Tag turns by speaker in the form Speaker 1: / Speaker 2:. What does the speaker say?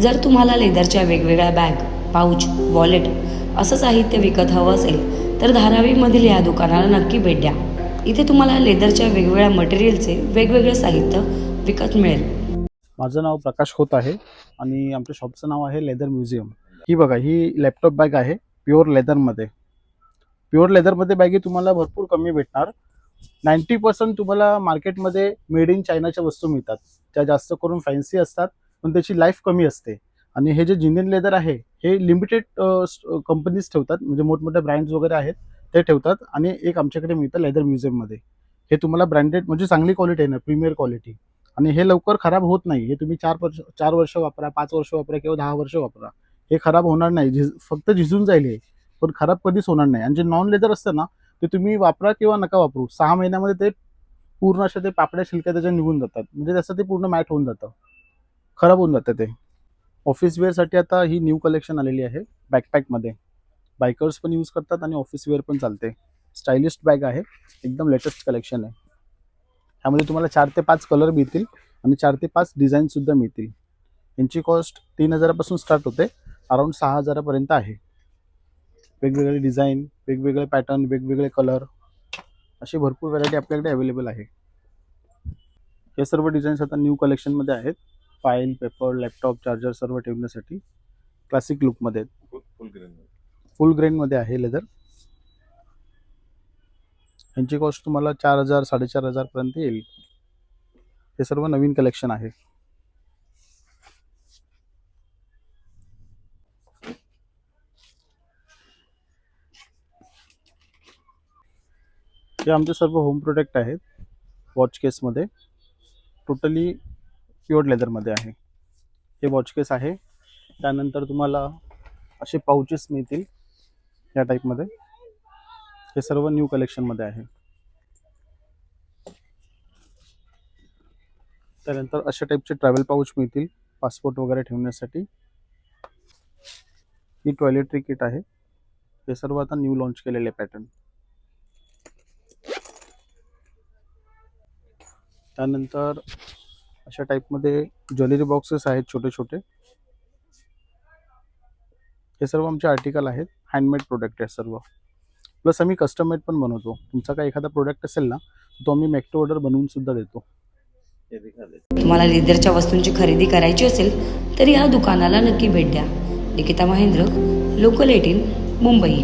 Speaker 1: जर तुम्हाला लेदरच्या वेगवेगळ्या बॅग पाऊच वॉलेट असं साहित्य विकत हवं असेल तर धारावीमधील या दुकानाला नक्की भेट द्या. इथे तुम्हाला लेदरच्या वेगवेगळ्या मटेरियलचे वेगवेगळे साहित्य विकत मिळेल.
Speaker 2: माझं नाव प्रकाश होत आहे आणि आमच्या शॉपचं नाव आहे लेदर म्युझियम. ही बघा ही लॅपटॉप बॅग आहे प्युअर लेदरमध्ये प्युअर लेदरमध्ये बॅगी तुम्हाला भरपूर कमी भेटणार. नाईन्टी पर्सेंट तुम्हाला मार्केटमध्ये मेड इन चायनाच्या वस्तू मिळतात. त्या जास्त करून फॅन्सी असतात. पण त्याची लाईफ कमी असते. आणि हे जे जिनियन लेदर आहे हे लिमिटेड कंपनीज ठेवतात. म्हणजे मोठमोठ्या ब्रँड्स वगैरे आहेत ते ठेवतात. आणि एक आमच्याकडे मिळतं लेदर म्युझियममध्ये हे तुम्हाला ब्रँडेड म्हणजे चांगली क्वालिटी आहे ना प्रीमियर क्वालिटी आणि हे लवकर खराब होत नाही. हे तुम्ही चार वर्ष चार वर्ष वापरा पाच वर्ष वापरा किंवा दहा वर्ष वापरा. हे खराब होणार नाही. झिज फक्त झिजून जाईल हे. पण खराब कधीच होणार नाही. आणि जे नॉन लेदर असतं ना ते तुम्ही वापरा किंवा नका वापरू. सहा महिन्यामध्ये ते पूर्ण अशा ते पापड्या शिलक्या त्याच्या निघून जातात. म्हणजे त्याचं ते पूर्ण मॅट होऊन जातं. खराब होऊन जातं ते. ऑफिस वेअरसाठी आता ही न्यू कलेक्शन आलेली आहे बॅकपॅकमध्ये बायकर्स पण यूज करतात आणि ऑफिस वेअर पण चालते. स्टायलिस्ट बॅग आहे एकदम लेटेस्ट कलेक्शन आहे. ह्यामध्ये तुम्हाला चार ते पाच कलर मिळतील आणि चार ते पाच डिझाईनसुद्धा मिळतील. यांची कॉस्ट तीन हजारापासून स्टार्ट होते अराऊंड सहा हजारापर्यंत आहे. वेगवेगळे डिझाईन वेगवेगळे पॅटर्न वेगवेगळे कलर अशी भरपूर व्हरायटी आपल्याकडे अवेलेबल आहे. हे सर्व डिझाईन्स आता न्यू कलेक्शनमध्ये आहेत. फाईल पेपर लॅपटॉप चार्जर सर्व ठेवण्यासाठी क्लासिक लुकमध्ये आहेत.
Speaker 3: फुल ग्रेन
Speaker 2: फुल ग्रेनमध्ये आहे लेदर यांची कॉस्ट तुम्हाला चार हजार साडेचार हजारपर्यंत येईल. हे सर्व नवीन कलेक्शन आहे. हे आमचे सर्व होम प्रोडक्ट आहेत. वॉच केसमध्ये टोटली प्युअर लेदरमध्ये आहे. हे वॉच केस आहे. त्यानंतर तुम्हाला असे पाउचेस मिळतील या टाईपमध्ये हे सर्व न्यू कलेक्शनमध्ये आहे. त्यानंतर अशा टाईपचे ट्रॅव्हल पाऊच मिळतील पासपोर्ट वगैरे ठेवण्यासाठी. ही टॉयलेटरी किट आहे. हे सर्व आता न्यू लॉन्च केलेले पॅटर्न त्यानंतर अशा टाईपमध्ये ज्वेलरी बॉक्सेस आहेत छोटे छोटे हे सर्व आमचे आर्टिकल आहेत. हँडमेड प्रोडक्ट आहेत सर्व. प्लस आम्ही कस्टम मेड पण बनवतो. तुमचा काही एखादा प्रोडक्ट असेल ना तो आम्ही मॅक्टो ऑर्डर बनवून सुद्धा देतो.
Speaker 3: हे
Speaker 1: तुम्हाला लेदरच्या वस्तूंची खरेदी करायची असेल तर या दुकानाला नक्की भेट द्या. Nikita Mahendra local eighteen Mumbai.